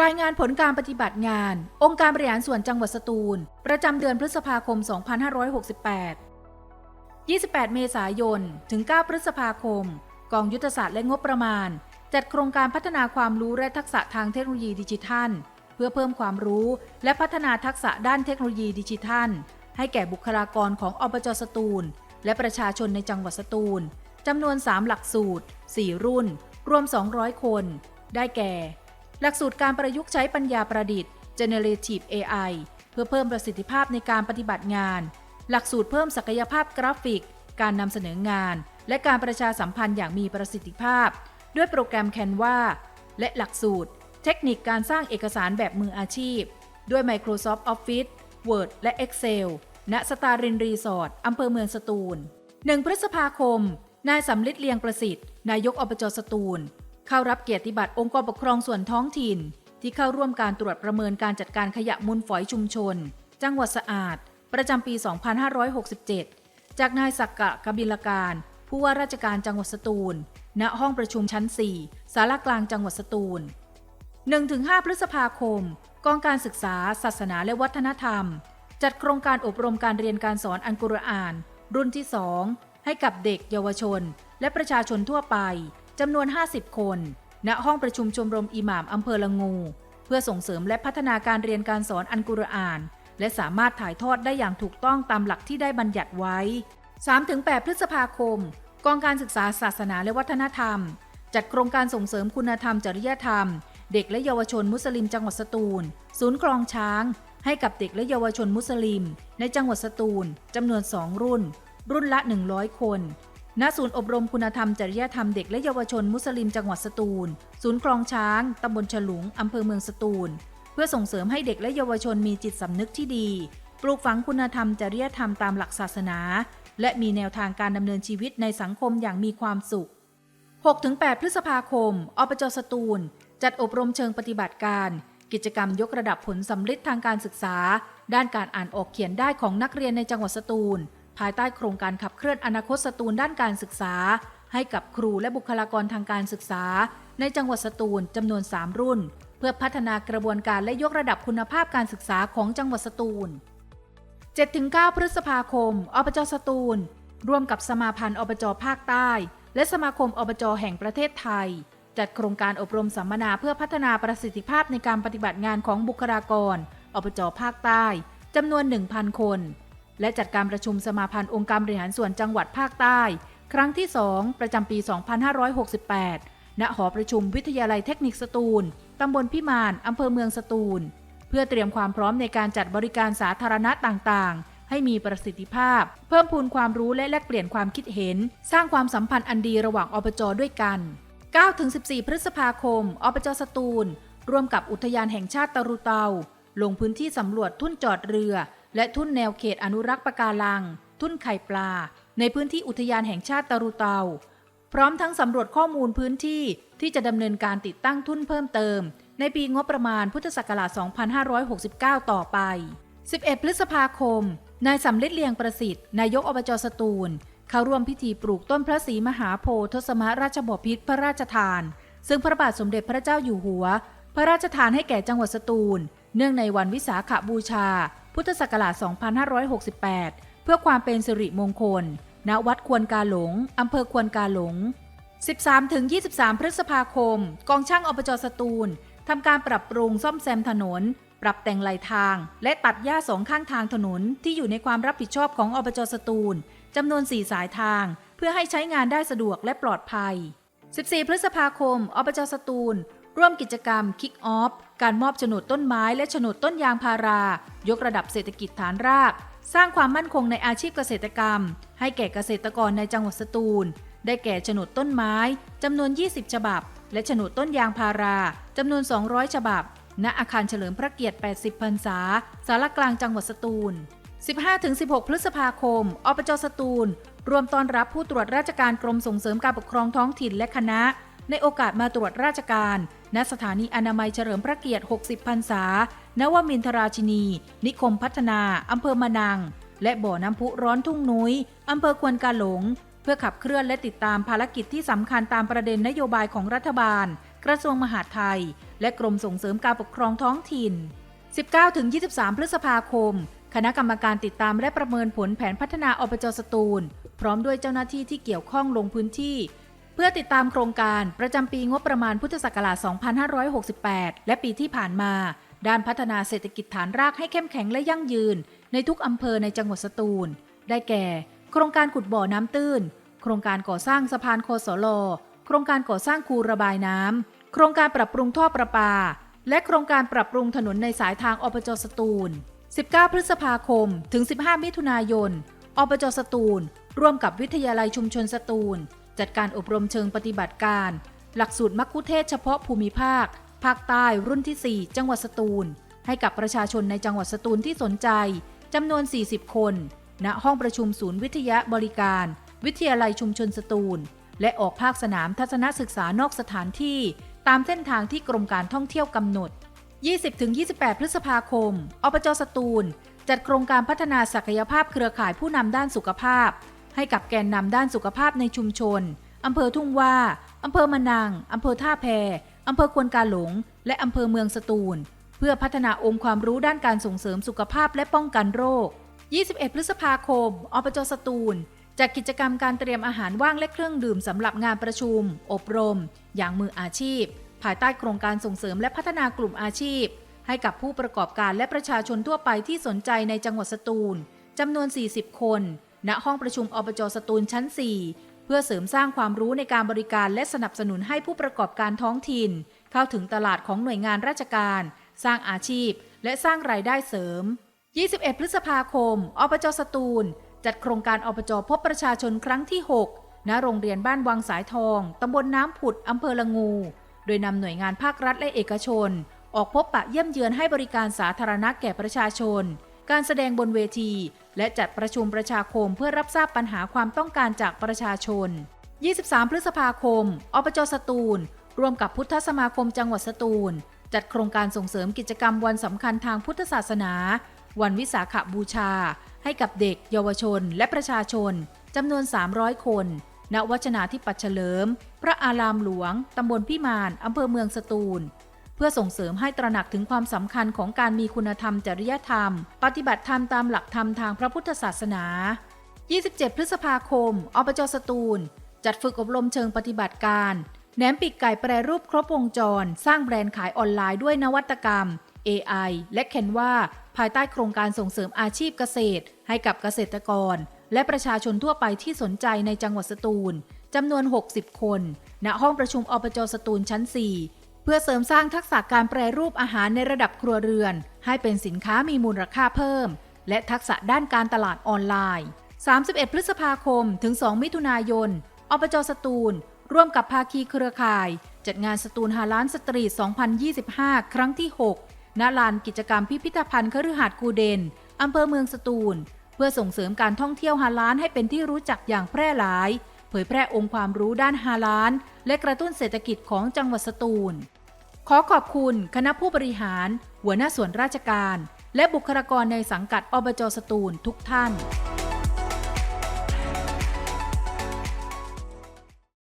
รายงานผลการปฏิบัติงาน องค์การบริหารส่วนจังหวัดสตูล ประจำเดือนพฤษภาคม 2568 28 เมษายน ถึง 9 พฤษภาคม กองยุทธศาสตร์และงบประมาณ จัดโครงการพัฒนาความรู้และทักษะทางเทคโนโลยีดิจิทัล เพื่อเพิ่มความรู้และพัฒนาทักษะด้านเทคโนโลยีดิจิทัล ให้แก่บุคลากรของอบจสตูล และประชาชนในจังหวัดสตูลจำนวน 3 หลักสูตร 4 รุ่น รวม 200 คน ได้แก่ หลักสูตรการประยุกต์ใช้ปัญญาประดิษฐ์ Generative AI เพื่อเพิ่มประสิทธิภาพในการปฏิบัติงาน หลักสูตรเพิ่มศักยภาพกราฟิก การนำเสนองาน และการประชาสัมพันธ์อย่างมีประสิทธิภาพ ด้วยโปรแกรม Canva และหลักสูตร เทคนิคการสร้างเอกสารแบบมืออาชีพ ด้วย Microsoft Office Word และ Excel ณสตารินรีสอร์ทอำเภอเมืองสตูล 1 พฤษภาคม นายสำลิดเลียงประสิทธิ์ นายกอบจสตูล เข้ารับเกียรติบัตรองค์กรปกครองส่วนท้องถิ่น ที่เข้าร่วมการตรวจประเมินการจัดการขยะมูลฝอยชุมชน จังหวัดสะอาด ประจำปี 2567 จากนายสักกะกบิลการ ผู้ว่าราชการจังหวัดสตูล ณ ห้องประชุมชั้น4สารกลางจังหวัดสตูล 1-5 พฤษภาคม กองการศึกษา ศาสนาและวัฒนธรรม จัดโครงการอบรมการเรียนการสอนอันกุรอาน รุ่นที่ 2 ให้กับเด็กเยาวชน และประชาชนทั่วไป จำนวน 50 คน ณ ห้องประชุมชมรมอิหม่ามอำเภอละงู เพื่อส่งเสริมและพัฒนาการเรียนการสอนอันกุรอาน และสามารถถ่ายทอดได้อย่างถูกต้องตามหลักที่ได้บัญญัติไว้ 3-8 พฤษภาคม กองการศึกษาศาสนาและวัฒนธรรม จัดโครงการส่งเสริมคุณธรรมจริยธรรม เด็กและเยาวชนมุสลิมจังหวัดสตูล ศูนย์คลองช้าง ให้กับเด็กและเยาวชนมุสลิม ในจังหวัดสตูลจำนวน 2 รุ่น รุ่นละ 100 คน ณศูนย์อบรมคุณธรรมจริยธรรมเด็กและเยาวชนมุสลิมจังหวัดสตูล ศูนย์คลองช้าง ตำบลฉลุง อำเภอเมืองสตูล เพื่อส่งเสริมให้เด็กและเยาวชนมีจิตสำนึกที่ดี ปลูกฝังคุณธรรมจริยธรรมตามหลักศาสนา และมีแนวทางการดำเนินชีวิตในสังคมอย่างมีความสุข 6-8 พฤษภาคม อปจสตูล จัดอบรมเชิงปฏิบัติการ กิจกรรมยกระดับผลสำลิดทางการศึกษา ด้านการอ่านออกเขียนได้ของนักเรียนในจังหวัดสตูล ภายใต้โครงการขับเคลื่อนอนาคตสตูลด้านการศึกษา ให้กับครูและบุคลากรทางการศึกษา ในจังหวัดสตูลจำนวน 3 รุ่น เพื่อพัฒนากระบวนการและยกระดับคุณภาพการศึกษาของจังหวัดสตูล 7-9 พฤษภาคม อบจสตูล ร่วมกับสมาพันธ์อบจภาคใต้ และสมาคมอบจแห่งประเทศไทย จัดโครงการอบรมสัมมนาเพื่อพัฒนาประสิทธิภาพในการปฏิบัติงานของบุคลากรอบจภาคใต้จำนวน 1,000 คน และจัดการประชุมสมาพันธ์องค์การบริหารส่วนจังหวัดภาคใต้ ครั้งที่ 2 ประจำปี 2568 ณ หอประชุมวิทยาลัยเทคนิคสตูล ตำบลพิมานอำเภอเมืองสตูล เพื่อเตรียมความพร้อมในการจัดบริการสาธารณะต่างๆ ให้มีประสิทธิภาพ เพิ่มพูนความรู้และแลกเปลี่ยนความคิดเห็น สร้างความสัมพันธ์อันดีระหว่างอบจด้วยกัน 9-14 พฤษภาคม อบจสตูล ร่วมกับอุทยานแห่งชาติตะรุเตา ลงพื้นที่สำรวจทุ่นจอดเรือ และทุ่นแนวเขตอนุรักษ์ปะการัง ทุ่นไข่ปลา ในพื้นที่อุทยานแห่งชาติตะรุเตา พร้อมทั้งสำรวจข้อมูลพื้นที่ที่จะดำเนินการติดตั้งทุ่นเพิ่มเติม ในปีงบประมาณพุทธศักราช 2569 ต่อไป 11 พฤษภาคม นายสำลิดเลียงประสิทธิ์ นายกอบจสตูล เข้าร่วมพิธีปลูกต้นพระศรีมหาโพธิ์ทศมราชบพิตรพระราชทาน ซึ่งพระบาทสมเด็จพระเจ้าอยู่หัว พระราชทานให้แก่จังหวัดสตูล เนื่องในวันวิสาขบูชา พุทธศักราช 2568 เพื่อความเป็นสิริมงคล ณ วัดควนกาหลง อำเภอควนกาหลง 13-23 พฤษภาคม กองช่างอบจสตูลทำการปรับปรุงซ่อมแซมถนน ปรับแต่งไหลทาง และตัดหญ้าสองข้างทางถนน ที่อยู่ในความรับผิดชอบของอบจสตูลจำนวน 4 สายทาง เพื่อให้ใช้งานได้สะดวกและปลอดภัย 14 พฤษภาคม อบจสตูล ร่วมกิจกรรม Kick Off การมอบโฉนดต้นไม้และโฉนดต้นยางพารา ยกระดับเศรษฐกิจฐานราก สร้างความมั่นคงในอาชีพเกษตรกรรม ให้แก่เกษตรกรในจังหวัดสตูล ได้แก่โฉนดต้นไม้จำนวน 20 ฉบับ และโฉนดต้นยางพาราจำนวน 200 ฉบับ ณ อาคารเฉลิมพระเกียรติ 80 พรรษา สารกลางจังหวัดสตูล 15-16 พฤษภาคมอบจสตูล รวมต้อนรับผู้ตรวจราชการกรมส่งเสริมการปกครองท้องถิ่นและคณะ ในโอกาสมาตรวจราชการ ณสถานีอนามัยเฉลิมพระเกียรติ 60 พรรษา นวมินทราชินี นิคมพัฒนา อำเภอมะนัง และบ่อน้ำพุร้อนทุ่งนุ้ย อำเภอควนกาหลง เพื่อขับเคลื่อนและติดตามภารกิจที่สำคัญตามประเด็นนโยบายของรัฐบาล กระทรวงมหาดไทย และกรมส่งเสริมการปกครองท้องถิ่น 19-23 พฤษภาคม คณะกรรมการติดตามและประเมินผลแผนพัฒนาอบจสตูล พร้อมด้วยเจ้าหน้าที่ที่เกี่ยวข้องลงพื้นที่ เพื่อติดตามโครงการประจำปีงบประมาณพุทธศักราช 2568 และปีที่ผ่านมา ด้านพัฒนาเศรษฐกิจฐานรากให้เข้มแข็งและยั่งยืน ในทุกอำเภอในจังหวัดสตูล ได้แก่ โครงการขุดบ่อน้ำตื้น โครงการก่อสร้างสะพานโคสโล โครงการก่อสร้างคูระบายน้ำ โครงการปรับปรุงท่อประปา และโครงการปรับปรุงถนนในสายทางอบจสตูล 19 พฤษภาคม ถึง 15 มิถุนายนอบจสตูล ร่วมกับวิทยาลัยชุมชนสตูล จัดการอบรมเชิงปฏิบัติการ หลักสูตรมัคคุเทศก์เฉพาะภูมิภาค ภาคใต้รุ่นที่ 4 จังหวัดสตูล ให้กับประชาชนในจังหวัดสตูลที่สนใจจำนวน 40 คน ณ ห้องประชุมศูนย์วิทยาบริการ วิทยาลัยชุมชนสตูล และออกภาคสนามทัศนศึกษานอกสถานที่ ตามเส้นทางที่กรมการท่องเที่ยวกำหนด 20-28 พฤษภาคม อบจสตูล จัดโครงการพัฒนาศักยภาพเครือข่ายผู้นำด้านสุขภาพ ให้กับแกนนำด้านสุขภาพในชุมชนอำเภอทุ่งว่าอำเภอมะนังอำเภอท่าแพอำเภอควนกาหลง และอำเภอเมืองสตูล เพื่อพัฒนาองค์ความรู้ด้านการส่งเสริมสุขภาพและป้องกันโรค 21 พฤษภาคมอบจสตูลจัดกิจกรรมการเตรียมอาหารว่างและเครื่องดื่มสำหรับงานประชุม อบรม อย่างมืออาชีพ ภายใต้โครงการส่งเสริมและพัฒนากลุ่มอาชีพ ให้กับผู้ประกอบการและประชาชนทั่วไปที่สนใจในจังหวัดสตูลจำนวน 40 คน ณห้องประชุมอบจสตูลชั้น 4 เพื่อเสริมสร้างความรู้ในการบริการและสนับสนุนให้ผู้ประกอบการท้องถิ่น เข้าถึงตลาดของหน่วยงานราชการ สร้างอาชีพ และสร้างรายได้เสริม 21 พฤษภาคม อบจสตูล จัดโครงการอบจพบประชาชนครั้งที่ 6 ณ โรงเรียนบ้านวังสายทอง ตำบลน้ำผุด อำเภอละงู โดยนำหน่วยงานภาครัฐและเอกชน ออกพบปะเยี่ยมเยือนให้บริการสาธารณะแก่ประชาชน การแสดงบนเวที และจัดประชุมประชาคมเพื่อรับทราบปัญหาความต้องการจากประชาชน 23 พฤษภาคม อบจสตูล ร่วมกับพุทธสมาคมจังหวัดสตูล จัดโครงการส่งเสริมกิจกรรมวันสำคัญทางพุทธศาสนา วันวิสาขบูชา ให้กับเด็ก เยาวชน และประชาชนจำนวน 300 คน ณ วัชนาธิปัตเฉลิม พระอารามหลวง ตำบลพิมาน อำเภอเมืองสตูล เพื่อส่งเสริมให้ตระหนักถึงความสำคัญของการมีคุณธรรมจริยธรรม ปฏิบัติธรรมตามหลักธรรมทางพระพุทธศาสนา 27 พฤษภาคมอบจสตูล จัดฝึกอบรมเชิงปฏิบัติการแหนมปีกไก่แปรรูปครบวงจร สร้างแบรนด์ขายออนไลน์ด้วยนวัตกรรม AI และเคนว่าภายใต้โครงการส่งเสริมอาชีพเกษตร ให้กับเกษตรกร และประชาชนทั่วไปที่สนใจในจังหวัดสตูลจำนวน 60 คน ณ ห้องประชุมอบจสตูลชั้น 4 เพื่อเสริมสร้างทักษะการแปรรูปอาหารในระดับครัวเรือน ให้เป็นสินค้ามีมูลค่าเพิ่ม และทักษะด้านการตลาดออนไลน์ 31 พฤษภาคม ถึง 2 มิถุนายน อบจสตูล ร่วมกับภาคีเครือข่าย จัดงานสตูลฮาล้านสตรีท 2025 ครั้งที่ 6 ณ ลานกิจกรรมพิพิธภัณฑ์คฤหาสน์กูเดน อำเภอเมืองสตูล เพื่อส่งเสริมการท่องเที่ยวฮาล้านให้เป็นที่รู้จักอย่างแพร่หลาย เผยแพร่องค์ความรู้ด้านฮาลาน และกระตุ้นเศรษฐกิจของจังหวัดสตูล ขอขอบคุณคณะผู้บริหาร หัวหน้าส่วนราชการ และบุคลากรในสังกัดอบจสตูลทุกท่าน